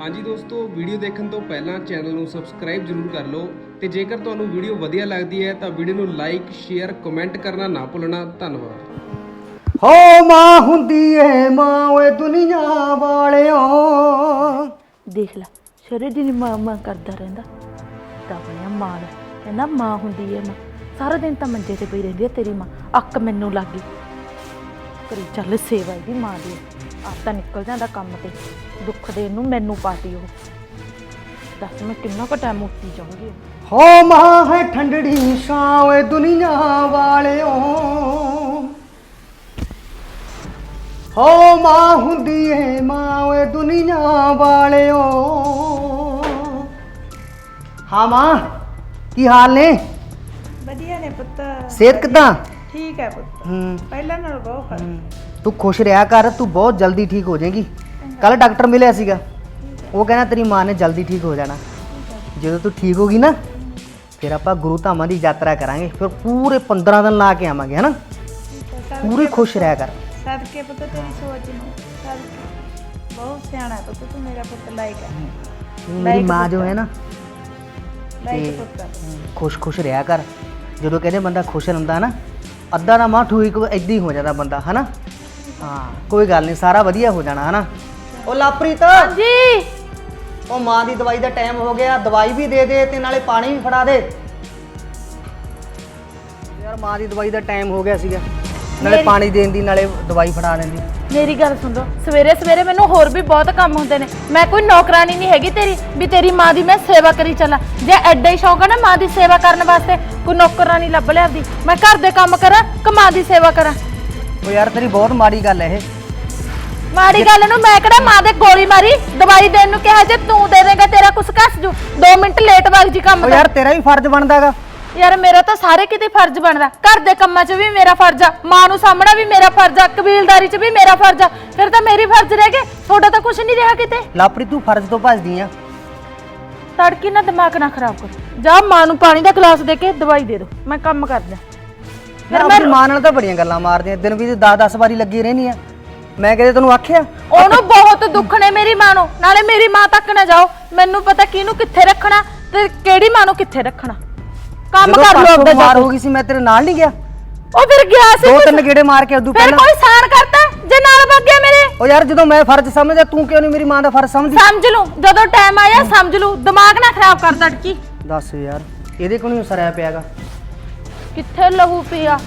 ਹਾਂਜੀ ਦੋਸਤੋ ਵੀਡੀਓ ਦੇਖਣ ਤੋਂ ਪਹਿਲਾਂ ਚੈਨਲ ਨੂੰ ਸਬਸਕ੍ਰਾਈਬ ਜ਼ਰੂਰ ਕਰ ਲਓ ਤੇ ਜੇਕਰ ਤੁਹਾਨੂੰ ਵੀਡੀਓ ਵਧੀਆ ਲੱਗਦੀ ਹੈ ਤਾਂ ਵੀਡੀਓ ਨੂੰ ਲਾਈਕ ਸ਼ੇਅਰ ਕਮੈਂਟ ਕਰਨਾ ਨਾ ਭੁੱਲਣਾ। ਧੰਨਵਾਦ। ਹੋ ਮਾਂ ਹੁੰਦੀ ਏ ਮਾਂ ਓਏ ਦੁਨੀਆ ਵਾਲਿਓ। ਦੇਖ ਲੈ ਸ਼ਰੇ ਦੀ ਮਾਂ ਮਾਂ ਕਰਦਾ ਰਹਿੰਦਾ। ਤਾਂ ਬਣਿਆ ਮਾਂ ਦਾ ਕਹਿੰਦਾ ਮਾਂ ਹੁੰਦੀ ਹੈ ਮਾਂ। ਸਾਰਾ ਦਿਨ ਤਾਂ ਮੰਜੇ ਤੇ ਪਈ ਰਹਿੰਦੀ ਹੈ ਤੇਰੀ ਮਾਂ। ਅੱਕ ਮੈਨੂੰ ਲੱਗ ਗਈ। ਕਰੀ ਚੱਲ ਸੇਵਾ ਇਹਦੀ ਮਾਂ ਦੀ। ਆਪ ਤਾਂ ਨਿਕਲ ਜਾਂਦਾ ਕੰਮ ਤੇ ਦੁੱਖ ਦੇ ਨੂੰ ਮੈਨੂੰ ਪਾਤੀ ਉਹ ਦੱਸ ਮੈਂ ਕਿੰਨਾ ਕੁ ਟਾਈਮ ਉੱਤੀ ਜਾਊਂਗੀ। ਹੋ ਮਾਂ ਹੈ ਠੰਡੜੀ ਛਾਂ ਓਏ ਦੁਨੀਆ ਵਾਲਿਓ। ਹੋ ਮਾਂ ਹੁੰਦੀ ਏ ਮਾਂ ਓਏ ਦੁਨੀਆ ਵਾਲਿਓ। ਹਾਂ ਮਾਂ ਕੀ ਹਾਲ ਨੇ? ਵਧੀਆ ਨੇ ਪੁੱਤ। ਸਿਹਤ ਕਿਦਾਂ? ਠੀਕ ਹੈ ਪੁੱਤ। ਹੂੰ। ਪਹਿਲਾਂ ਨਾਲੋਂ ਬਹੁਤ ਫ਼ਰਕ। ਤੂੰ ਖੁਸ਼ ਰਿਹਾ ਕਰ ਤੂੰ ਬਹੁਤ ਜਲਦੀ ਠੀਕ ਹੋ ਜਾਏਗੀ। ਕੱਲ ਡਾਕਟਰ ਮਿਲਿਆ ਸੀਗਾ। ਉਹ ਕਹਿੰਦਾ ਤੇਰੀ ਮਾਂ ਨੇ ਜਲਦੀ ਠੀਕ ਹੋ ਜਾਣਾ। ਜਦੋਂ ਤੂੰ ਠੀਕ ਹੋਗੀ ਨਾ ਫਿਰ ਆਪਾਂ ਗੁਰੂ ਧਾਮਾਂ ਦੀ ਯਾਤਰਾ ਕਰਾਂਗੇ। ਫਿਰ ਪੂਰੇ 15 ਦਿਨ ਲਾ ਕੇ ਆਵਾਂਗੇ ਹਨਾ? ਪੂਰੀ ਖੁਸ਼ ਰਹਿ ਕਰ। ਸਦਕੇ ਪੁੱਤ ਤੇਰੀ ਸੋਚ ਨੂੰ। ਸਦਕੇ। ਬਹੁਤ ਸਿਆਣਾ ਹੈ ਪੁੱਤ ਤੂੰ ਮੇਰਾ ਪੁੱਤ ਲਾਇਕ ਹੈ। ਮੇਰੀ ਮਾਂ ਜੋ ਹੈ। ਨਾ ਲਾਇਕ ਪੁੱਤ ਖੁਸ਼ ਖੁਸ਼ ਰਿਹਾ ਕਰ। ਜਦੋਂ ਕਹਿੰਦੇ ਬੰਦਾ ਖੁਸ਼ ਰਹਿੰਦਾ ਨਾ ਅੱਧਾ ਨਾ ਮਾਂ ਠੀਕ ਏਦਾਂ ਹੀ ਹੋ ਜਾਂਦਾ ਬੰਦਾ ਹਨਾ? ਹਾਂ ਕੋਈ ਗੱਲ ਨਹੀਂ ਸਾਰਾ ਵਧੀਆ ਹੋ ਜਾਣਾ ਹਨਾ? ਉਹ ਲਾਪ੍ਰੀਤ! ਜੀ ਉਹ ਮਾਂ ਦੀ ਦਵਾਈ ਦਾ ਟਾਈਮ ਹੋ ਗਿਆ ਦਵਾਈ ਵੀ ਦੇ ਦੇ ਤੇ ਨਾਲੇ ਪਾਣੀ ਵੀ ਫੜਾ ਦੇ। ਯਾਰ ਮਾਂ ਦੀ ਦਵਾਈ ਦਾ ਟਾਈਮ ਹੋ ਗਿਆ ਸੀਗਾ। ਨਾਲੇ ਪਾਣੀ ਦੇਣ ਦੀ ਨਾਲੇ ਦਵਾਈ ਫੜਾ ਦਿੰਦੀ ਮੇਰੀ ਗੱਲ ਸੁਣ ਲਓ ਸਵੇਰੇ ਸਵੇਰੇ ਮੈਨੂੰ ਹੋਰ ਵੀ ਬਹੁਤ ਕੰਮ ਹੁੰਦੇ ਨੇ। ਮੈਂ ਕੋਈ ਨੌਕਰਾਨੀ ਨਹੀਂ ਹੈਗੀ ਤੇਰੀ ਵੀ ਤੇਰੀ ਮਾਂ ਦੀ ਮੈਂ ਸੇਵਾ ਕਰੀ ਚੱਲਾਂ। ਜੇ ਐਡਾ ਹੀ ਸ਼ੌਂਕ ਹੈ ਨਾ ਮਾਂ ਦੀ ਸੇਵਾ ਕਰਨ ਵਾਸਤੇ ਕੋਈ ਨੌਕਰਾਨੀ ਲੱਭ ਲਿਆਦੀ ਮੈਂ ਘਰ ਦੇ ਕੰਮ ਕਰਾਂ ਕਿ ਮਾਂ ਦੀ ਸੇਵਾ ਕਰਾਂ? ਉਹ ਯਾਰ ਤੇਰੀ ਬਹੁਤ ਮਾੜੀ ਗੱਲ ਹੈ ਇਹ। ਮਾੜੀ ਗੱਲ ਨੂੰ ਮੈਂ ਕਿਹੜਾ ਮਾਂ ਦੇ ਗੋਲੀ ਮਾਰੀ? ਦਵਾਈ ਦੇਣ ਨੂੰ ਕਿਹਾ ਜੇ ਤੂੰ ਦੇ ਦੇਗਾ ਤੇਰਾ ਕੁਛ ਘਸ ਜੂ। 2 ਮਿੰਟ ਲੇਟ ਵਗ ਜੀ ਕੰਮ ਉਹ ਯਾਰ ਤੇਰਾ ਵੀ ਫਰਜ਼ ਬਣਦਾਗਾ। ਯਾਰ ਮੇਰਾ ਤਾਂ ਸਾਰੇ ਕਿਤੇ ਫਰਜ਼ ਬਣਦਾ। ਘਰ ਦੇ ਕੰਮਾਂ 'ਚ ਵੀ ਮੇਰਾ ਫਰਜ਼ ਆ। ਮਾਂ ਨੂੰ ਸਾਹਮਣਾ ਵੀ ਮੇਰਾ ਫਰਜ਼ ਆ। ਕਬੀਲਦਾਰੀ 'ਚ ਵੀ ਮੇਰਾ ਫਰਜ਼ ਆ। ਫਿਰ ਤਾਂ ਮੇਰੀ ਫਰਜ਼ ਰਹਿ ਗਏ ਤੁਹਾਡਾ ਤਾਂ ਕੁਝ ਨਹੀਂ ਰਿਹਾ ਕਿਤੇ। ਲਾਪਰੀ ਤੂੰ ਫਰਜ਼ ਤੋਂ ਭੱਜਦੀ ਆ। ਤੜਕੀ ਨਾ ਦਿਮਾਗ ਨਾ ਖਰਾਬ ਕਰ। ਜਾ ਮਾਂ ਨੂੰ ਪਾਣੀ ਦਾ ਗਲਾਸ ਦੇ ਕੇ ਦਵਾਈ ਦੇ ਦੋ। ਮੈਂ ਕੰਮ ਕਰਦਾ। ਫਿਰ ਆਪਣੀ ਮਾਂ ਨਾਲ ਤਾਂ ਬੜੀਆਂ ਗੱਲਾਂ ਮਾਰਦੀਆਂ ਦਿਨ ਵੀ 10-10 ਵਾਰੀ ਲੱਗੀ ਰਹਿਣੀ ਆ। ਮੈਂ ਕਦੇ ਤੈਨੂੰ ਆਖਿਆ? ਉਹਨੂੰ ਬਹੁਤ ਦੁੱਖ ਨੇ ਮੇਰੀ ਮਾਂ ਨੂੰ। ਨਾਲੇ ਮੇਰੀ ਮਾਂ ਤੱਕ ਨਾ ਜਾਓ। ਮੈਨੂੰ ਪਤਾ ਕਿਹਨੂੰ ਕਿੱਥੇ ਰੱਖਣਾ ਤੇ ਕਿਹੜੀ ਮਾਂ ਨੂੰ ਕਿੱਥੇ ਰੱਖਣਾ। ਕੰਮ ਜਦੋਂ ਕਰ ਲੋ ਪਰਸੋਂ ਆਪਦਾ ਬਿਮਾਰ ਜਾ ਹੋ ਗਈ ਸੀ ਮੈਂ ਤੇਰੇ ਨਾਲ ਨਹੀਂ ਗਿਆ। ਉਹ ਫਿਰ ਗਿਆ ਸੀ ਦੋ ਤਿੰਨ ਗੇੜੇ ਮਾਰ ਕੇ ਉਦੋਂ ਫਿਰ ਪਹਿਲਾਂ। ਕੋਈ ਸਾਨ ਕਰਤਾ? ਜੇ ਨਾਲ ਵਗ ਗਿਆ ਮੇਰੇ। ਉਹ ਯਾਰ ਜਦੋਂ ਮੈਂ ਫਰਜ਼ ਸਮਝਦਾ ਤੂੰ ਕਿਉਂ ਨਹੀਂ ਮੇਰੀ ਮਾਂ ਦਾ ਫਰਜ਼ ਸਮਝਦੀ? ਸਮਝ ਲੂ ਜਦੋਂ ਟਾਈਮ ਆਇਆ ਸਮਝ ਲੂ ਦਿਮਾਗ ਨਾ ਖਰਾਬ ਕਰ ਤੜਕੀ। ਦੱਸ ਯਾਰ ਇਹਦੇ ਕੋਲ ਨਹੀਂ ਸਰਿਆ ਪਿਆਗਾ। ਕਿੱਥੇ ਲਹੂ ਪਿਆ?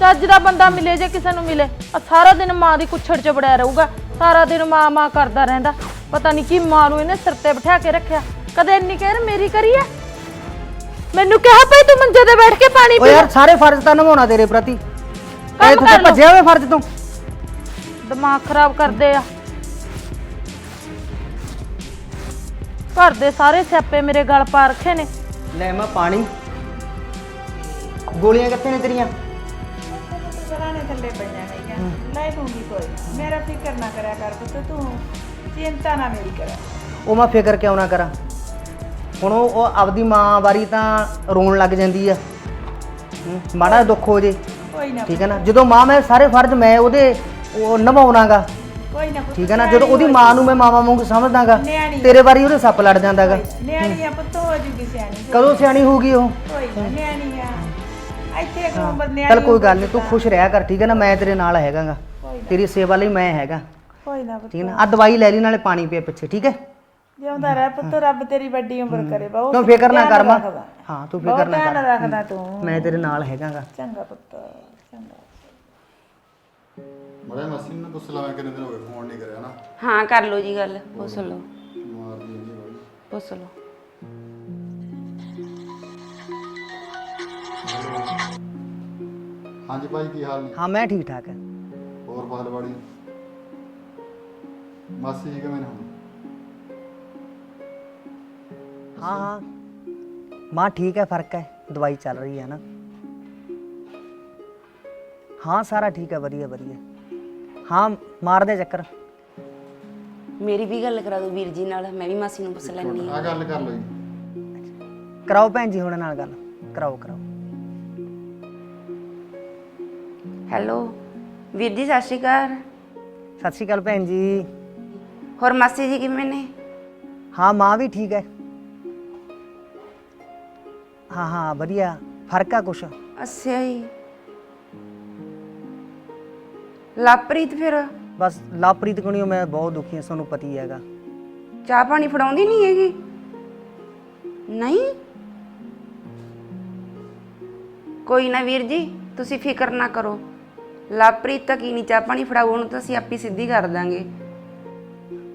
ਚੱਜ ਦਾ ਬੰਦਾ ਮਿਲੇ ਜੇ ਕਿਸੇ ਨੂੰ ਮਿਲੇ। ਆ ਸਾਰਾ ਦਿਨ ਮਾਂ ਦੀ ਕੁੱਛੜ ਚ ਬੜਿਆ ਰਹੂਗਾ। ਸਾਰਾ ਦਿਨ ਮਾਂ ਮਾਂ ਕਰਦਾ ਰਹਿੰਦਾ। ਪਤਾ ਨਹੀਂ ਕੀ ਮਾਂ ਨੂੰ ਇਹਨੇ ਸਿਰ ਤੇ ਬਿਠਾ ਕੇ ਰੱਖਿਆ। ਕਦੇ ਇੰਨੀ ਕਹਿਰ ਮੇਰੀ ਕਰੀ ਐ? ਮੈਨੂੰ ਕਿਹਾ ਭਈ ਤੂੰ ਮੰਜੇ ਤੇ ਬੈਠ ਕੇ ਪਾਣੀ ਉਹ ਪੀ। ਯਾਰ ਸਾਰੇ ਫਰਜ਼ ਤਾਂ ਨਿਭਾਉਣਾ ਤੇਰੇ ਪ੍ਰਤੀ। ਇਹ ਕੰਮ ਤੂੰ ਕਰ ਤਾਂ ਲਓ। ਭੱਜਿਆ ਹੋਇਆ ਫਰਜ਼ ਤੋਂ। ਦਿਮਾਗ ਖਰਾਬ ਕਰਦੇ ਆ। ਘਰ ਦੇ ਸਾਰੇ ਸਿਆਪੇ ਮੇਰੇ ਗਲ ਪਾ ਰੱਖੇ ਨੇ। ਲੈ ਮੈਂ ਪਾਣੀ। ਗੋਲੀਆਂ ਕਿੱਥੇ ਨੇ ਤੇਰੀਆਂ? ਸਰਾਣੇ ਥੱਲੇ ਪਈਆਂ ਨੇਗੀਆਂ ਲੈ ਦੂੰਗੀ ਕੋਈ ਨਾ। ਮੇਰਾ ਫਿਕਰ ਨਾ ਕਰਿਆ ਕਰ ਪੁੱਤ ਤੂੰ। ਚਿੰਤਾ ਨਾ ਮੇਰੀ ਕਰ। ਉਹ ਮੈਂ ਫਿਕਰ ਕਿਉਂ ਨਾ ਕਰਾਂ? ਹੁਣ ਉਹ ਉਹ ਆਪਦੀ ਮਾਂ ਵਾਰੀ ਤਾਂ ਰੋਣ ਲੱਗ ਜਾਂਦੀ ਆ। ਹੂੰ, ਮਾੜਾ ਜਿਹਾ ਦੁੱਖ ਹੋ ਜੇ। ਕੋਈ ਨਾ ਠੀਕ ਹੈ ਨਾ? ਜਦੋਂ ਮਾਂ ਮੈਂ ਸਾਰੇ ਫਰਜ਼ ਮੈਂ ਉਹਦੇ ਉਹ ਨਿਭਾਉਣਾਗਾ। ਕੋਈ ਨਾ ਪੁੱਤ ਠੀਕ ਹੈ ਨਾ? ਜਦੋਂ ਉਹਦੀ ਮਾਂ ਨੂੰ ਮੈਂ ਮਾਵਾ ਵਾਂਗੂ ਸਮਝਦਾਗਾ ਨਿਆਣੀ। ਤੇਰੇ ਵਾਰੀ ਉਹਦੇ ਸੱਪ ਲੜ ਜਾਂਦਾਗਾ। ਨਿਆਣੀ ਆ ਪੁੱਤ ਹੋ ਜੂਗੀ ਸਿਆਣੀ। ਕਦੋਂ ਸਿਆਣੀ ਹੋਊਗੀ ਉਹ? ਕੋਈ ਨਾ ਨਿਆਣੀ ਆ। ਇੱਥੇ ਇੱਕ ਉਮਰ ਨਿਆਣੀ ਚੱਲ ਕੋਈ ਗੱਲ ਨਹੀਂ ਤੂੰ। ਖੁਸ਼ ਰਹਿਆ ਕਰ ਠੀਕ ਹੈ ਨਾ? ਮੈਂ ਤੇਰੇ ਨਾਲ ਹੈਗਾਗਾ। ਤੇਰੀ ਸੇਵਾ ਲਈ ਮੈਂ ਹੈਗਾ। ਕੋਈ ਨਾ ਪੁੱਤ ਠੀਕ ਹੈ ਨਾ? ਆ ਦਵਾਈ ਲੈ ਲਈ ਨਾਲੇ ਪਾਣੀ ਪੀ ਪਿੱਛੇ ਠੀਕ ਹੈ? ਜਿਉਂਦਾ ਰਹਿ ਪੁੱਤ ਰੱਬ ਤੇਰੀ ਵੱਡੀ ਉਮਰ ਕਰੇ ਬਹੁਤ ਤੂੰ ਫਿਕਰ ਨਾ ਕਰ ਮਾਂ। ਹਾਂ ਤੂੰ ਫਿਕਰ ਨਾ ਧਿਆਨ ਕਰ। ਰੱਖਦਾ ਤੂੰ। ਮੈਂ ਤੇਰੇ ਨਾਲ ਹੈਗਾਗਾ। ਚੰਗਾ ਪੁੱਤ ਚੰਗਾ। ਮੜਾ ਮਸੀਂ ਨੂੰ ਪੁੱਛ ਲਾਵਾਂ ਕਿੰਨੇ ਦਿਨ ਹੋ ਗਏ ਫੋਨ ਨਹੀਂ ਕਰਿਆ ਨਾ। ਹਾਂ ਕਰ ਲਓ ਜੀ ਗੱਲ ਪੁੱਛ ਲਓ। ਮਾਰਦੀ ਨਹੀਂ ਬਾਈ। ਪੁੱਛ ਲਓ। ਹਾਂਜੀ ਭਾਈ ਕੀ ਹਾਲ ਨੇ? ਹਾਂ ਮੈਂ ਠੀਕ ਠਾਕ ਹਾਂ ਹੋਰ ਫਸਲਵਾੜੀ ਮਾਸੀ ਜੀ ਕਿਵੇਂ ਨੇ ਹੁਣ? ਹਾਂ। ਹਾਂ। ਮਾਂ ਠੀਕ ਹੈ ਫ਼ਰਕ ਹੈ। ਦਵਾਈ ਚੱਲ ਰਹੀ ਹੈ ਨਾ। ਹਾਂ ਸਾਰਾ ਠੀਕ ਹੈ ਵਧੀਆ ਵਧੀਆ। ਹਾਂ ਮਾਰਦੇ ਚੱਕਰ। ਮੇਰੀ ਵੀ ਗੱਲ ਕਰਾ ਦਿਓ ਵੀਰ ਜੀ ਨਾਲ ਮੈਂ ਵੀ ਮਾਸੀ ਨੂੰ ਪੁੱਛ ਲੈਣੀ ਆ ਗੱਲ ਕਰ ਲਓ ਜੀ। ਕਰਾਓ ਭੈਣ ਜੀ ਹੁਣ ਨਾਲ ਗੱਲ। ਕਰਾਓ ਕਰਾਓ। ਹੈਲੋ ਵੀਰ ਜੀ ਸਤਿ ਸ਼੍ਰੀ ਅਕਾਲ। ਸਤਿ ਸ਼੍ਰੀ ਅਕਾਲ ਭੈਣ ਜੀ। ਹੋਰ ਮਾਸੀ ਜੀ ਕਿਵੇਂ ਨੇ? ਹਾਂ ਮਾਂ ਵੀ ਠੀਕ ਹੈ। ਹਾਂ ਹਾਂ ਵਧੀਆ। ਫ਼ਰਕ ਆ ਕੁਛ? ਅੱਛਾ ਜੀ। ਲਾਪ੍ਰੀਤ ਫਿਰ? ਬਸ ਲਾਪ੍ਰੀਤ ਕੋਣੀਓ ਮੈਂ ਬਹੁਤ ਦੁਖੀ ਹਾਂ ਤੁਹਾਨੂੰ ਪਤੀ ਹੈਗਾ। ਚਾਹ ਪਾਣੀ ਫੜਾਉਂਦੀ ਨਹੀਂ ਹੈਗੀ? ਨਹੀਂ? ਕੋਈ ਨਾ ਵੀਰ ਜੀ ਤੁਸੀਂ ਫਿਕਰ ਨਾ ਕਰੋ। ਲਾਪ੍ਰੀਤ ਤਾਂ ਕੀ ਨਹੀਂ ਚਾਹ ਪਾਣੀ ਫੜਾਉ ਉਹਨੂੰ ਤਾਂ ਅਸੀਂ ਆਪੀ ਸਿੱਧੀ ਕਰ ਦਾਂਗੇ।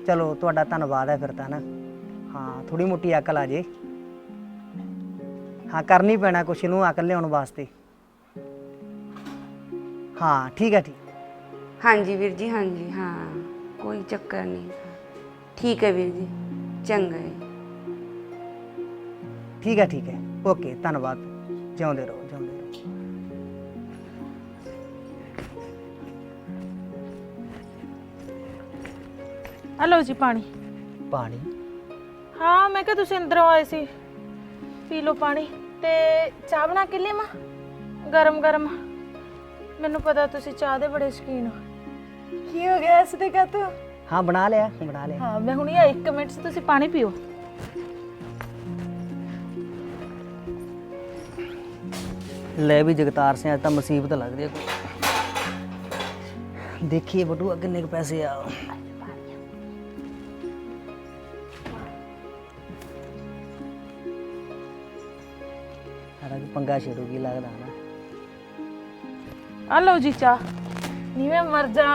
ਚਲੋ ਤੁਹਾਡਾ ਧੰਨਵਾਦ ਹੈ ਫਿਰ ਤਾਂ ਨਾ ਹਾਂ ਥੋੜੀ ਮੋਟੀ ਅਕਲ ਆ ਜੇ। ਹਾਂ ਕਰਨੀ ਪੈਣਾ ਕੁਛ ਨੂੰ ਅਕਲ ਲਿਆਉਣ ਵਾਸਤੇ। ਹਾਂ ਠੀਕ ਹੈ ਠੀਕ। ਹਾਂਜੀ ਵੀਰ ਜੀ ਹਾਂਜੀ ਹਾਂ ਕੋਈ ਚੱਕਰ ਨਹੀਂ। ਠੀਕ ਹੈ ਵੀਰ ਜੀ ਚੰਗਾ ਹੈ ਠੀਕ ਹੈ ਠੀਕ ਹੈ। ਓਕੇ ਧੰਨਵਾਦ। ਜਿਉਂਦੇ ਰਹੋ ਜਿਉਂਦੇ ਰਹੋ। ਆ ਲਓ ਜੀ ਪਾਣੀ। ਪਾਣੀ? ਹਾਂ ਮੈਂ ਕਿਹਾ ਤੁਸੀਂ ਅੰਦਰੋਂ ਆਏ ਸੀ। ਪੀ ਲਓ ਪਾਣੀ। ਤੇ ਚਾਹ ਬਣਾ ਕੇ ਲਿਆਵਾਂ? ਗਰਮ ਗਰਮ। ਮੈਨੂੰ ਪਤਾ ਤੁਸੀਂ ਚਾਹ ਦੇ ਬੜੇ ਸ਼ੌਕੀਨ ਹੋ। ਕੀ ਹੋ ਗਿਆ ਇਸ ਤੇ ਕਹਤੋ ਹਾਂ ਬਣਾ ਲਿਆ ਬਣਾ ਲਿਆ। ਹਾਂ ਮੈਂ ਹੁਣੀ ਆ 1 ਮਿੰਟ 'ਚ ਤੁਸੀਂ ਪਾਣੀ ਪੀਓ। ਲੈ ਵੀ ਜਗਤਾਰ ਸਿੰਘ ਅੱਜ ਤਾਂ ਮੁਸੀਬਤ ਲੱਗਦੀ ਹੈ ਕੋਈ ਦੇਖੀਏ ਬਟੂਆ ਕਿੰਨੇ ਕੁ ਪੈਸੇ ਆ। ਪੰਗਾ ਛੇੜੂਗੀ ਲੱਗਦਾ ਨਾ ਆ ਲਓ ਜੀ ਚਾਹ। ਨੀ ਮੈਂ ਮਰ ਜਾ।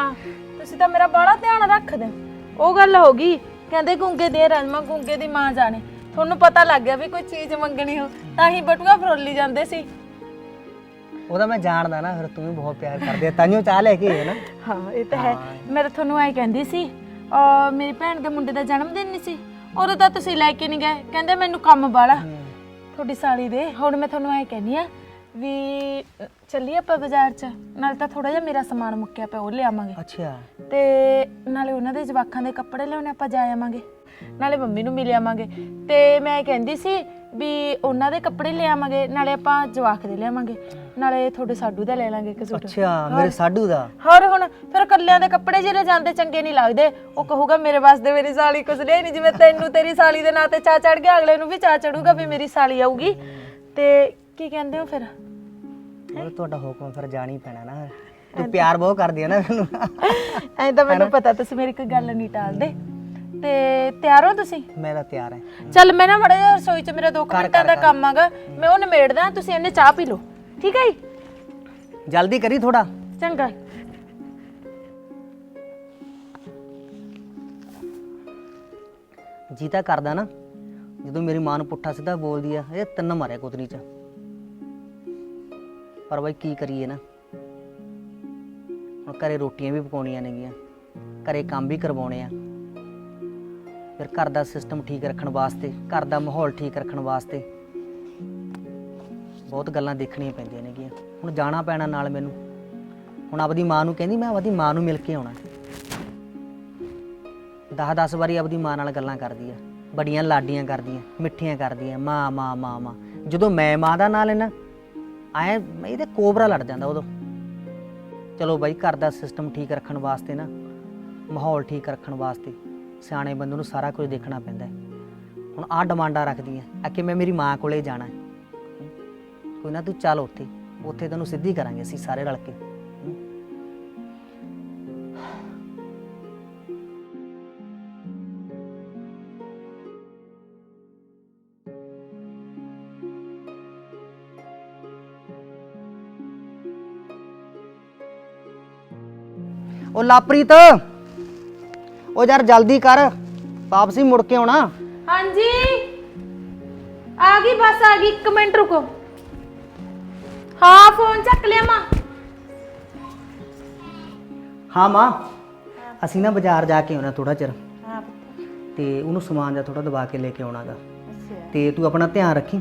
ਤੁਸੀਂ ਤਾਂ ਮੇਰਾ ਬੜਾ ਧਿਆਨ ਰੱਖਦੇ ਹੋ। ਉਹ ਗੱਲ ਹੋ ਗਈ। ਕਹਿੰਦੇ ਗੁੰਗੇ ਦੇ ਰਾਜਮਾ ਗੁੰਗੇ ਦੀ ਮਾਂ ਜਾਣੇ। ਤੁਹਾਨੂੰ ਪਤਾ ਲੱਗ ਗਿਆ ਵੀ ਕੋਈ ਚੀਜ਼ ਮੰਗਣੀ ਹੋ ਤਾਂ ਹੀ ਬਟੂਆ ਫਰੋਲੀ ਜਾਂਦੇ ਸੀ। ਉਹਦਾ ਮੈਂ ਜਾਣਦਾ ਨਾ ਫਿਰ ਤੂੰ ਵੀ ਬਹੁਤ ਪਿਆਰ ਕਰਦੀ ਹੈ ਤਾਂਿਓ ਚਾਹ ਲੈ ਕੇ ਆਏ ਨਾ। ਹਾਂ ਇਹ ਤਾਂ ਹੈ। ਮੈਂ ਤਾਂ ਤੁਹਾਨੂੰ ਆਈ ਕਹਿੰਦੀ ਸੀ ਅਹ ਮੇਰੀ ਭੈਣ ਦੇ ਮੁੰਡੇ ਦਾ ਜਨਮ ਦਿਨ ਨਹੀਂ ਸੀ। ਉਦੋਂ ਤਾਂ ਤੁਸੀਂ ਲੈ ਕੇ ਨਹੀਂ ਗਏ। ਕਹਿੰਦੇ ਮੈਨੂੰ ਕੰਮ ਬਾਲਾ ਤੁਹਾਡੀ ਸਾਲੀ ਦੇ। ਹੁਣ ਮੈਂ ਤੁਹਾਨੂੰ ਐ ਕਹਿੰਦੀ ਆ ਵੀ ਅ, ਚੱਲੀਏ ਆਪਾਂ ਬਾਜ਼ਾਰ 'ਚ। ਨਾਲ ਤਾਂ ਥੋੜਾ ਜਿਹਾ ਮੇਰਾ ਸਮਾਨ ਮੁੱਕਿਆ ਪਿਆ ਉਹ ਲਿਆਵਾਂਗੇ। ਅੱਛਾ। ਤੇ ਨਾਲੇ ਉਹਨਾਂ ਦੇ ਜਵਾਕਾਂ ਦੇ ਕੱਪੜੇ ਲਿਆਉਣੇ ਆਪਾਂ ਜਾ ਆਵਾਂਗੇ। ਨਾਲੇ ਮੰਮੀ ਨੂੰ ਮਿਲ ਆਵਾਂਗੇ ਤੇ ਮੈਂ ਕਹਿੰਦੀ ਸੀ ਵੀ ਉਹਨਾਂ ਦੇ ਕੱਪੜੇ ਲਿਆਵਾਂਗੇ ਨਾਲੇ ਆਪਾਂ ਜਵਾਕ ਦੇ ਲਿਆਵਾਂਗੇ ਨਾਲੇ ਤੁਹਾਡੇ ਸਾਡੂ ਦਾ ਲੈ ਲਾਂਗੇ ਇੱਕ ਸੂਟ। ਅੱਛਾ ਮੇਰੇ ਸਾਡੂ ਦਾ? ਹੋਰ ਹੁਣ ਫਿਰ ਕੱਲਿਆਂ ਦੇ ਕੱਪੜੇ ਜਿਹੜੇ ਜਾਂਦੇ ਚੰਗੇ ਨਹੀਂ ਲੱਗਦੇ। ਉਹ ਕਹੂਗਾ ਮੇਰੇ ਵਾਸਤੇ ਮੇਰੀ ਸਾਲੀ ਕੁਝ ਲਿਆ ਨਹੀਂ ਜਿਵੇਂ ਤੈਨੂੰ ਤੇਰੀ ਸਾਲੀ ਦੇ ਨਾਂ ਤੇ ਚਾ ਚੜ ਗਿਆ ਅਗਲੇ ਨੂੰ ਵੀ ਚਾ ਚੜੂਗਾ ਵੀ ਮੇਰੀ ਸਾਲੀ ਆਊਗੀ। ਤੇ ਕੀ ਕਹਿੰਦੇ ਹੋ ਫਿਰ? ਉਹ ਤੁਹਾਡਾ ਹੁਕਮ ਫਿਰ ਜਾਣਾ ਪੈਣਾ ਨਾ। ਤੂੰ ਪਿਆਰ ਬਹੁਤ ਕਰਦੀ ਹੈ ਨਾ ਮੈਨੂੰ ਐਂ ਤਾਂ ਮੈਨੂੰ ਪਤਾ ਤੁਸੀਂ ਮੇਰੀ ਕੋਈ ਗੱਲ ਨਹੀਂ ਟਾਲਦੇ। ਤੇ ਤਿਆਰ ਹੋ ਤੁਸੀਂ? ਮੈਂ ਤਾਂ ਤਿਆਰ ਹਾਂ। ਚੱਲ ਮੈਂ ਨਾ ਮੜਾ ਜਿਹਾ ਰਸੋਈ 'ਚ ਮੇਰਾ 2 ਮਿੰਟਾਂ ਦਾ ਕੰਮ ਆਗਾ ਮੈਂ ਉਹ ਨਿਮੇੜਦਾ ਤੁਸੀਂ ਇਹਨੇ ਚਾਹ ਪੀ ਲਓ। ਠੀਕ ਹੈ ਜੀ? ਜਲਦੀ ਕਰੀ ਥੋੜਾ ਚੰਗਾ। ਜੀ ਤਾਂ ਕਰਦਾ ਨਾ। ਜਦੋਂ ਮੇਰੀ ਮਾਂ ਨੂੰ ਪੁੱਠਾ ਸਿੱਧਾ ਬੋਲਦੀ ਆ ਇਹ ਤਿੰਨ ਮਾਰਿਆ ਕੁਤਰੀ ਚ। ਪਰ ਬਾਈ ਕੀ ਕਰੀਏ ਨਾ। ਹੁਣ ਘਰੇ ਰੋਟੀਆਂ ਵੀ ਪਕਾਉਣੀਆਂ ਨੇਗੀਆਂ। ਘਰੇ ਕੰਮ ਵੀ ਕਰਵਾਉਣੇ ਆ। ਫਿਰ ਘਰ ਦਾ ਸਿਸਟਮ ਠੀਕ ਰੱਖਣ ਵਾਸਤੇ, ਘਰ ਦਾ ਮਾਹੌਲ ਠੀਕ ਰੱਖਣ ਵਾਸਤੇ। ਬਹੁਤ ਗੱਲਾਂ ਦੇਖਣੀਆਂ ਪੈਂਦੀਆਂ ਨੇਗੀਆਂ। ਹੁਣ ਜਾਣਾ ਪੈਣਾ ਨਾਲ ਮੈਨੂੰ। ਹੁਣ ਆਪਦੀ ਮਾਂ ਨੂੰ ਕਹਿੰਦੀ, ਮੈਂ ਆਪਦੀ ਮਾਂ ਨੂੰ ਮਿਲ ਕੇ ਆਉਣਾ। 10-10 ਵਾਰੀ ਆਪਦੀ ਮਾਂ ਨਾਲ ਗੱਲਾਂ ਕਰਦੀ ਆ। ਬੜੀਆਂ ਲਾਡੀਆਂ ਕਰਦੀਆਂ, ਮਿੱਠੀਆਂ ਕਰਦੀਆਂ, ਮਾਂ ਮਾਂ ਮਾਂ ਮਾਂ। ਜਦੋਂ ਮੈਂ ਮਾਂ ਦਾ ਨਾਂ ਲੈਣਾ, ਐ ਇਹਦੇ ਕੋਬਰਾ ਲੜ ਜਾਂਦਾ ਉਦੋਂ। ਚਲੋ ਬਾਈ, ਘਰ ਦਾ ਸਿਸਟਮ ਠੀਕ ਰੱਖਣ ਵਾਸਤੇ ਨਾ, ਮਾਹੌਲ ਠੀਕ ਰੱਖਣ ਵਾਸਤੇ। ਸਿਆਣੇ ਬੰਦੇ ਨੂੰ ਸਾਰਾ ਕੁਝ ਦੇਖਣਾ ਪੈਂਦਾ ਹੈ। ਹੁਣ ਆਹ ਡਿਮਾਂਡਾਂ ਰੱਖਦੀਆਂ ਆ ਕਿ ਮੈਂ ਮੇਰੀ ਮਾਂ ਕੋਲੇ ਜਾਣਾ ਹੈ। ਕੋਈ ਨਾ ਤੂੰ ਚੱਲ ਉੱਥੇ ਉੱਥੇ ਤੈਨੂੰ ਸਿੱਧੀ ਕਰਾਂਗੇ ਅਸੀਂ ਸਾਰੇ ਰਲ ਕੇ ਉਹ ਲਾਪ੍ਰੀਤ ਉਹ ਯਾਰ ਜਲਦੀ ਕਰ। ਵਾਪਸੀ ਮੁੜ ਕੇ ਆਉਣਾ। ਹਾਂਜੀ। ਆ ਗਈ ਬਸ ਆ ਗਈ। 1 ਮਿੰਟ ਰੁਕੋ। ਹਾਂ ਫੋਨ ਚੱਕ ਲਿਆ ਮਾਂ। ਹਾਂ ਮਾਂ ਅਸੀਂ ਨਾ ਬਾਜ਼ਾਰ ਜਾ ਕੇ ਆਉਣਾ ਥੋੜਾ ਚਿਰ। ਹਾਂ ਤੇ ਉਹਨੂੰ ਸਮਾਨ ਜਿਹਾ ਥੋੜਾ ਦਬਾ ਕੇ ਲੈ ਕੇ ਆਉਣਾਗਾ ਅੱਛਾ। ਤੇ ਤੂੰ ਆਪਣਾ ਧਿਆਨ ਰੱਖੀ।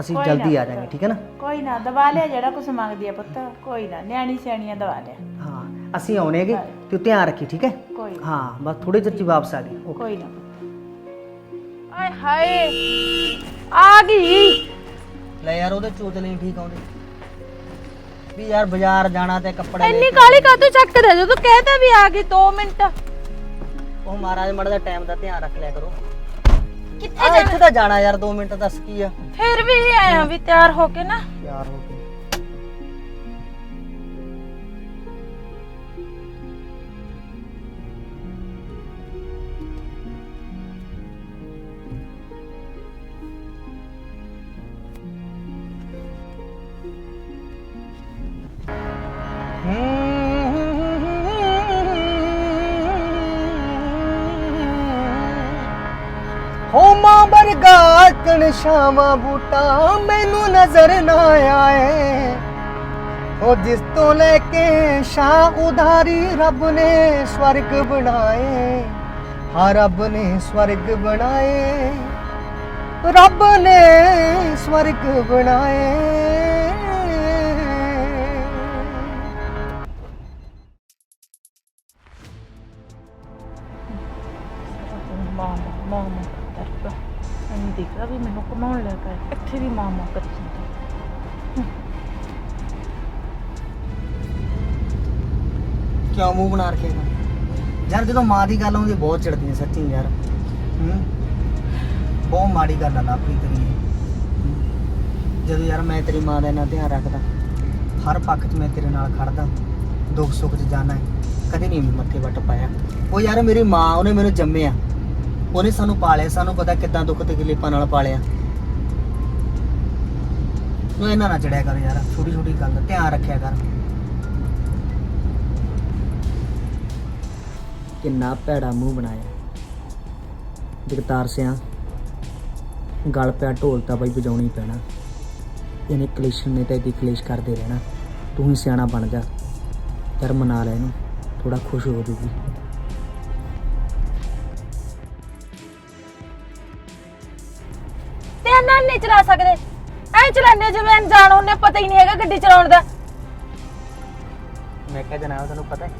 ਅਸੀਂ ਜਲਦੀ ਆ ਜਾਵਾਂਗੇ ਠੀਕ ਹੈ ਨਾ? ਕੋਈ ਨਾ ਦਵਾ ਲਿਆ ਜਿਹੜਾ ਕੁਛ ਮੰਗਦੀ ਆ ਪੁੱਤ। ਕੋਈ ਨਾ ਨਿਆਣੀ ਸਿਆਣੀਆਂ ਦਵਾ ਲਿਆ। ਹਾਂ। ਅਸੀਂ ਆਉਣੇਗੇ ਤੂੰ ਧਿਆਨ ਰੱਖੀ ਠੀਕ ਹੈ? ਕੋਈ ਨਾ। ਹਾਂ ਬਸ ਥੋੜੇ ਚਿਰ ਚ ਹੀ ਵਾਪਸ ਆ ਗਈ। ਓਕੇ ਕੋਈ ਨਾ। ਆਏ ਹਾਏ ਆ ਗਈ। ਲੈ ਯਾਰ ਉਹਦੇ ਚੋਚਲੇ ਨਹੀਂ ਠੀਕ ਆਉਂਦੇ। ਵੀ ਯਾਰ ਬਾਜ਼ਾਰ ਜਾਣਾ ਤੇ ਕੱਪੜੇ ਇੰਨੀ ਕਾਲੀ ਕਾਤੋਂ ਚੱਕਦਾ ਜਦੋਂ ਕਹਿਤਾ ਵੀ ਆ ਗਈ 2 ਮਿੰਟ। ਉਹ ਮਹਾਰਾਜ ਮੜਾ ਦਾ ਟਾਈਮ ਦਾ ਧਿਆਨ ਰੱਖ ਲਿਆ ਕਰੋ। ਕਿੱਥੇ ਆ ਇੱਥੇ ਤਾਂ ਜਾਣਾ ਯਾਰ 2 ਮਿੰਟ ਦੱਸ ਕੀ ਆ? ਫਿਰ ਵੀ ਆਇਆ ਵੀ ਤਿਆਰ ਹੋ ਕੇ ਨਾ। ਯਾਰ ਹੋ ਗਈ ਵਰਗਾ ਕਣ ਬੂਟਾ, ਮੈਨੂੰ ਨਜ਼ਰ ਨਾ ਆਏ। ਹੋ ਜਿਸ ਤੋਂ ਲੈ ਕੇ ਸ਼ਾ ਉਧਾਰੀ ਰੱਬ ਨੇ ਸਵਰਗ ਬਣਾਏ। ਹਾਂ, ਰੱਬ ਨੇ ਸਵਰਗ ਬਣਾਏ। ਰੱਬ ਨੇ ਸਵਰਗ ਬਣਾਏ। ਦਿਖਦਾ ਵੀ ਮੈਨੂੰ ਇੱਥੇ ਵੀ ਮਾਂ ਮਾਂ ਕਰੀ ਜਾਂਦਾ ਕਿਉਂ ਮੂੰਹ ਬਣਾ ਰੱਖੇਗਾ ਯਾਰ ਜਦੋਂ ਮਾਂ ਦੀ ਗੱਲ ਆਉਂਦੀ, ਬਹੁਤ ਚਿੜਦੀ ਸੱਚੀ ਯਾਰ। ਹੂੰ? ਬਹੁਤ ਮਾੜੀ ਗੱਲ ਆ, ਲਾਪਰੀ ਤੇਰੀ ਜਦੋਂ ਯਾਰ ਮੈਂ ਤੇਰੀ ਮਾਂ ਦਾ ਇੰਨਾ ਧਿਆਨ ਰੱਖਦਾ, ਹਰ ਪੱਖ 'ਚ ਮੈਂ ਤੇਰੇ ਨਾਲ ਖੜਦਾ, ਦੁੱਖ ਸੁੱਖ 'ਚ ਜਾਣਾ ਹੈ, ਕਦੇ ਨਹੀਂ ਮੱਥੇ ਵੱਟ ਪਾਇਆ। ਉਹ ਯਾਰ ਮੇਰੀ ਮਾਂ, ਉਹਨੇ ਮੈਨੂੰ ਜੰਮਿਆ। ਉਹਨੇ ਸਾਨੂੰ ਪਾਲਿਆ, ਸਾਨੂੰ ਪਤਾ ਕਿੱਦਾਂ ਦੁੱਖ ਤਕਲੀਫਾਂ ਨਾਲ ਪਾਲਿਆ। ਤੂੰ ਇਹਨਾਂ ਨਾ ਚੜਿਆ ਕਰ ਯਾਰ, ਛੋਟੀ ਛੋਟੀ ਗੱਲ ਦਾ ਧਿਆਨ ਰੱਖਿਆ ਕਰ। ਕਿੰਨਾ ਭੈੜਾ ਮੂੰਹ ਬਣਾਇਆ। ਜਗਤਾਰ ਸਿਆ, ਗਲ ਪਿਆ ਢੋਲ ਤਾਂ ਬਈ ਵਜਾਉਣੀ ਪੈਣਾ। ਇਹਨੇ ਕਲੇਸ਼ਨ ਨੇ ਤਾਂ ਇਹਦੀ ਕਲੇਸ਼ ਕਰਦੇ ਰਹਿਣਾ। ਤੂੰ ਹੀ ਸਿਆਣਾ ਬਣ ਜਾ। ਯਾਰ ਮਨਾ ਲੈ ਇਹਨੂੰ ਥੋੜਾ ਖੁਸ਼ ਹੋ ਜੂਗੀ ਤੇ ਇਹਨਾਂ ਨਹੀਂ ਚਲਾ ਸਕਦੇ। ਐ ਚਲਾਉਂਦੇ ਜਿਵੇਂ ਅਣਜਾਣ ਉਹਨੇ ਪਤਾ ਹੀ ਨਹੀਂ ਹੈਗਾ ਗੱਡੀ ਚਲਾਉਣ ਦਾ। ਮੈਂ ਕਿਹਾ ਜਨਾਬ ਤੁਹਾਨੂੰ ਪਤਾ ਹੈ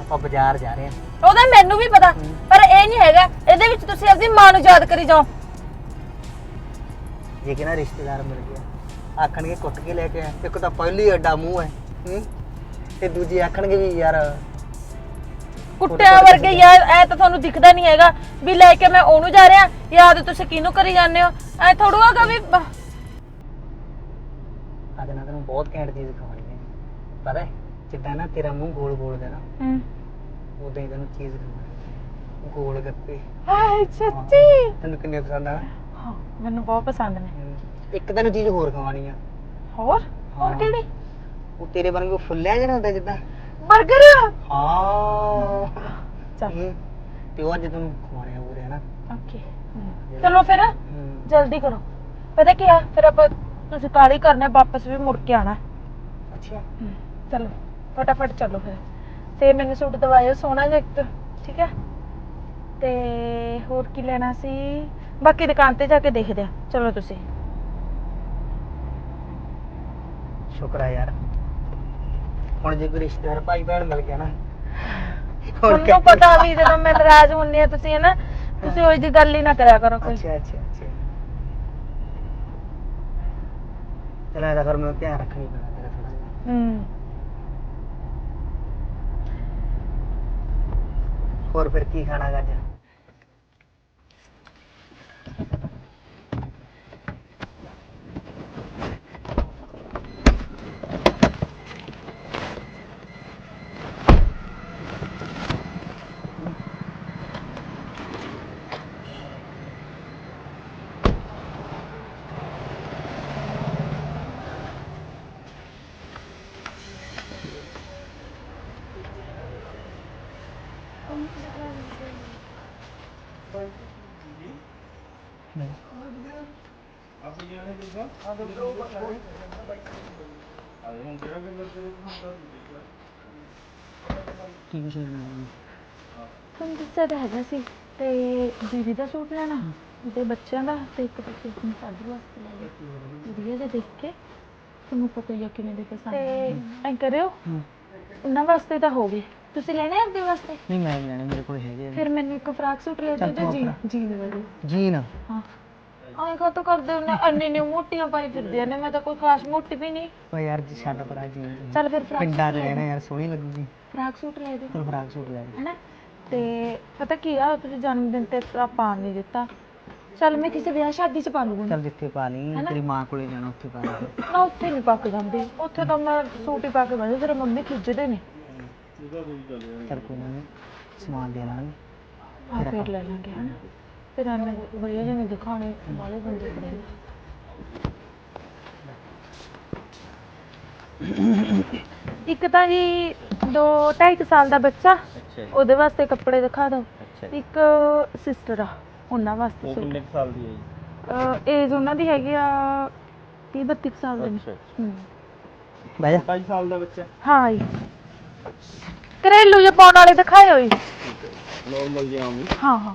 ਆਪਾਂ ਬਾਜ਼ਾਰ ਜਾ ਰਹੇ ਹਾਂ। ਉਹਦਾ ਮੈਨੂੰ ਵੀ ਪਤਾ ਪਰ ਇਹ ਨਹੀਂ ਹੈਗਾ। ਇਹਦੇ ਵਿੱਚ ਤੁਸੀਂ ਆਪਣੀ ਮਾਂ ਨੂੰ ਯਾਦ ਕਰੀ ਜਾਓ। ਜੇ ਕਿ ਨਾ ਰਿਸ਼ਤੇਦਾਰ ਮਿਲ ਗਿਆ ਆਖਣਗੇ ਕੁੱਟ ਕੇ ਲੈ ਕੇ ਆ ਇੱਕ ਤਾਂ ਪਹਿਲੀ ਐਡਾ ਮੂੰਹ ਹੈ ਹੂੰ। ਤੇ ਦੂਜੀ ਆਖਣਗੇ ਵੀ ਯਾਰ ਕੁੱਟਿਆਂ ਵਰਗੇ ਯਾਰ ਐ ਤਾਂ ਤੁਹਾਨੂੰ ਦਿਖਦਾ ਨਹੀਂ ਹੈਗਾ ਵੀ ਲੈ ਕੇ ਮੈਂ ਉਹਨੂੰ ਜਾ ਰਿਹਾ। ਯਾਦ ਤੁਸੀਂ ਕਿਹਨੂੰ ਕਰੀ ਜਾਂਦੇ ਹੋ? ਐ ਥੋੜੂਗਾ ਵੀ ਤੈਨੂੰ ਬਹੁਤ ਘੈਂਟ ਚੀਜ਼ ਖਵਾਉਣੀ ਹੈ। ਪਤਾ ਹੈ ਜਿੱਦਾਂ ਨਾ ਤੇਰਾ ਮੂੰਹ ਗੋਲ ਗੋਲ ਦਾ ਨਾ ਹਮ। ਉਦਾਂ ਹੀ ਤੈਨੂੰ ਚੀਜ਼ ਖਵਾਉਣੀ ਗੋਲ ਗੱਪੇ ਹਾਏ ਸੱਚੀ? ਤੈਨੂੰ ਕਿੰਨੇ ਪਸੰਦ ਆ? ਹਾਂ ਮੈਨੂੰ ਬਹੁਤ ਪਸੰਦ ਨੇ। ਇੱਕ ਤੈਨੂੰ ਚੀਜ਼ ਹੋਰ ਖਵਾਉਣੀ ਆ। ਹੋਰ? ਹੋਰ ਹਾਂ। ਕਿਹੜੀ? ਉਹ ਤੇਰੇ ਵਾਂਗੂ ਫੁੱਲਿਆ ਜਿਹੜਾ ਹੁੰਦਾ ਜਿੱਦਾਂ। 버ਗਰ ਹਾਂ। ਚੱਲ। ਹੂੰ। ਤੇ ਉਹ ਅੱਜ ਤੈਨੂੰ ਖਵਾਉਣੇ ਆ ਪੂਰੇ ਹਨਾ। ਓਕੇ। ਚਲੋ ਫਿਰ। ਹੂੰ। ਜਲਦੀ ਕਰੋ। ਪਤਾ ਕੀ ਆ ਫਿਰ ਆਪਾਂ ਤੁਸੀਂ ਕਾਲੀ ਕਰਨਾ ਵਾਪਸ ਵੀ ਮੁੜ ਕੇ ਆਣਾ ਅੱਛਾ। ਚਲੋ ਫਟਾਫਟ ਚਲੋ ਫਿਰ। ਤੇ ਮੈਨੂੰ ਸੂਟ ਦਵਾਇਓ ਸੋਹਣਾ ਜਿਹਾ ਇੱਕ ਠੀਕ ਹੈ? ਤੇ ਹੋਰ ਕੀ ਲੈਣਾ ਸੀ? ਬਾਕੀ ਦੁਕਾਨ ਤੇ ਜਾ ਕੇ ਦੇਖਦੇ ਆ ਚਲੋ ਤੁਸੀਂ। ਸ਼ੁਕਰ ਆ ਯਾਰ। ਹੁਣ ਜੇ ਕੋਈ ਰਿਸ਼ਤੇਦਾਰ ਭਾਈ ਭੈਣ ਮਿਲ ਗਿਆ ਨਾ ਹੁਣ ਤੁਹਾਨੂੰ ਕਿਆ- ਪਤਾ ਵੀ ਜਦੋਂ ਮੈਂ ਨਾਰਾਜ਼ ਹੁੰਨੀ ਆ ਤੁਸੀਂ ਹੈ ਨਾ? ਤੁਸੀਂ ਉਹੀ ਜੀ ਗੱਲ ਹੀ ਨਾ ਕਰਿਆ ਕਰੋ ਕੋਈ। ਅੱਛਾ ਅੱਛਾ ਅੱਛਾ। ਚਲ ਇਹਦਾ ਫਿਰ ਮੈਨੂੰ ਧਿਆਨ ਰੱਖਣੀ ਪੈਣਾ ਤੇਰਾ ਥੋੜਾ ਜਿਹਾ। ਹੂੰ। ਹੋਰ ਫਿਰ ਕੀ ਖਾਣਾ ਗਾ ਅੱਜ? ਕੀ ਵਿਸ਼ੇ ਬਣਾਉਣੀ ਤੁਹਾਨੂੰ ਦੱਸਿਆ ਤਾਂ ਹੈਗਾ ਸੀ ਤੇ ਦੀਦੀ ਦਾ ਸੂਟ ਲੈਣਾ ਤੇ ਬੱਚਿਆਂ ਦਾ ਤੇ ਇੱਕ ਬੱਚੇ ਸਾਡੇ ਵਾਸਤੇ ਲੈ ਲਿਆ ਵਧੀਆ ਜਿਹਾ ਦੇਖ ਕੇ। ਤੁਹਾਨੂੰ ਪਤਾ ਹੀ ਆ ਕਿਵੇਂ ਦੇ ਪਸੰਦ ਤੇ ਐਂ ਕਰਿਓ। ਉਹਨਾਂ ਵਾਸਤੇ ਤਾਂ ਹੋ ਗਏ। ਤੁਸੀਂ ਲੈਣੇ ਆ ਆਪਦੇ ਵਾਸਤੇ? ਨਹੀਂ ਮੈਂ ਨਹੀਂ ਲੈਣੇ ਮੇਰੇ ਕੋਲ ਹੈਗੇ ਆ। ਫਿਰ ਮੈਨੂੰ ਇੱਕ ਫਰਾਕ ਸੂਟ ਲੈ ਦਿਓ ਤੇ ਜੀ ਜੀਨ ਵਾਲੀ। ਜੀਨ। ਹਾਂ। ਆਏ ਕਾ ਤਾਂ ਕਰਦੇ ਉਹਨੇ ਅੰਨੇ ਨੇ ਮੋਟੀਆਂ ਪਾਈ ਫਿਰਦੀਆਂ ਨੇ ਮੈਂ ਤਾਂ ਕੋਈ ਖਾਸ ਮੋਟੀ ਵੀ ਨਹੀਂ। ਓ ਯਾਰ ਜੀ ਛੱਡ ਪਰਾਂ ਜੀਨ ਚੱਲ ਫਿਰ ਫਰਾਕ ਪਿੰਡਾਂ 'ਚ ਰਹਿਣਾ ਯਾਰ ਸੋਹਣੀ ਲੱਗੂਗੀ। ਫਰਾਕ ਸੂਟ ਲੈ ਦਿਓ ਫਿਰ ਫਰਾਕ ਸੂਟ ਲੈ ਲੈ ਹੈਨਾ? ਤੇ ਪਤਾ ਕੀ ਆ ਤੁਸੀਂ ਜਨਮ ਦਿਨ ਤੇ ਆਪਾਂ ਨਹੀਂ ਦਿੱਤਾ। ਚੱਲ ਮੈਂ ਕਿਸੇ ਵਿਆਹ ਸ਼ਾਦੀ 'ਚ ਪਾ ਲੂੰਗੀ। ਚੱਲ ਜਿੱਥੇ ਪਾ ਲਈ ਤੇਰੀ ਮਾਂ ਕੋਲੇ ਜਾਣਾ ਉੱਥੇ ਪਾ ਲਈ ਨਾ ਉੱਥੇ ਨਹੀਂ ਪਾ ਕੇ ਜਾਂਦੇ। ਉੱਥੇ ਤਾਂ ਮੈਂ ਸੂਟ ਹੀ ਪਾ ਕੇ ਜਾਂਦੀ ਤੇਰੇ ਮੰਮੀ ਖਿੱਚਦੇ ਨੇ। ਚੱਲ ਕੋਈ ਨਾ ਸਮਾਨ ਦੇ ਲਾਂਗੇ ਆ ਫਿਰ ਲੈ ਲਾਂਗੇ ਹਨਾ? ਫਿਰ ਐਵੇਂ ਵਧੀਆ ਜਿਹੇ ਨਹੀਂ ਦਿਖਾਣੇ ਵਾਲੇ ਬੰਦੇ ਬੜੇ ਨੇ। ਇੱਕ ਤਾਂ ਜੀ 2 2.5 ਸਾਲ ਦਾ ਬੱਚਾ ਉਹਦੇ ਵਾਸਤੇ ਕੱਪੜੇ ਦਿਖਾ ਦਿਓ। ਇੱਕ ਸਿਸਟਰ ਆ ਉਹਨਾਂ ਵਾਸਤੇ ਉਹ ਕਿੰਨੇ ਸਾਲ ਦੀ ਹੈ ਜੀ? ਏਜ ਉਹਨਾਂ ਦੀ ਹੈਗੀ ਆ 30 32 ਸਾਲ ਦੇ ਨੇ। ਹੂੰ। ਬਹਿ ਜਾ। 22 ਸਾਲ ਦਾ ਬੱਚਾ? ਹਾਂ ਜੀ। ਘਰੇਲੂ ਜੇ ਪਾਉਣ ਵਾਲੇ ਦਿਖਾਇਓ ਜੀ। ਨਾਰਮਲ ਜਿਹਾ ਆਮ ਹਾਂ ਹਾਂ।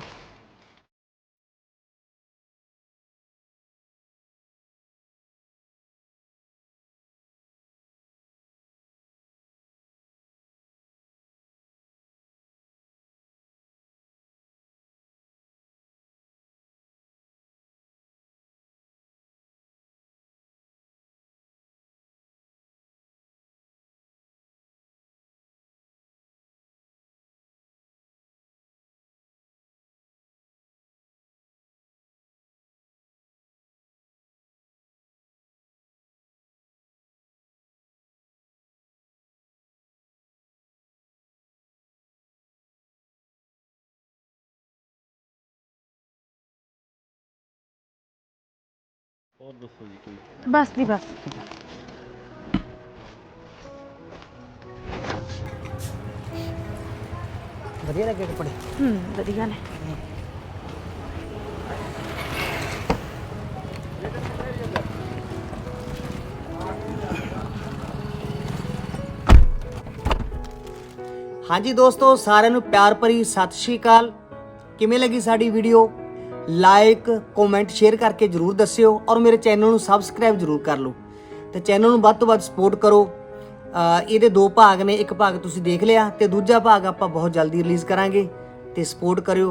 ਹੋਰ ਦੱਸੋ ਜੀ ਕੋਈ ਬਸ ਜੀ ਬਸ। ਵਧੀਆ ਲੱਗੇ ਕੱਪੜੇ? ਹੂੰ ਵਧੀਆ ਨੇ। ਹਾਂਜੀ ਦੋਸਤੋ ਸਾਰਿਆਂ ਨੂੰ ਪਿਆਰ ਭਰੀ ਸਤਿ ਸ਼੍ਰੀ ਅਕਾਲ। ਕਿਵੇਂ ਲੱਗੀ ਸਾਡੀ ਵੀਡੀਓ ਲਾਈਕ ਕਮੈਂਟ ਸ਼ੇਅਰ ਕਰਕੇ ਜਰੂਰ ਦੱਸਿਓ ਔਰ ਮੇਰੇ ਚੈਨਲ ਨੂੰ ਸਬਸਕ੍ਰਾਈਬ ਜਰੂਰ ਕਰ ਲਓ। ਤੇ ਚੈਨਲ ਨੂੰ ਵੱਧ ਤੋਂ ਵੱਧ ਸਪੋਰਟ ਕਰੋ। ਇਹਦੇ ਦੋ ਭਾਗ ਨੇ, ਇੱਕ ਭਾਗ ਤੁਸੀਂ ਦੇਖ ਲਿਆ ਤੇ ਦੂਜਾ ਭਾਗ ਆਪਾਂ ਬਹੁਤ ਜਲਦੀ ਰਿਲੀਜ਼ ਕਰਾਂਗੇ। ਤੇ ਸਪੋਰਟ ਕਰਿਓ।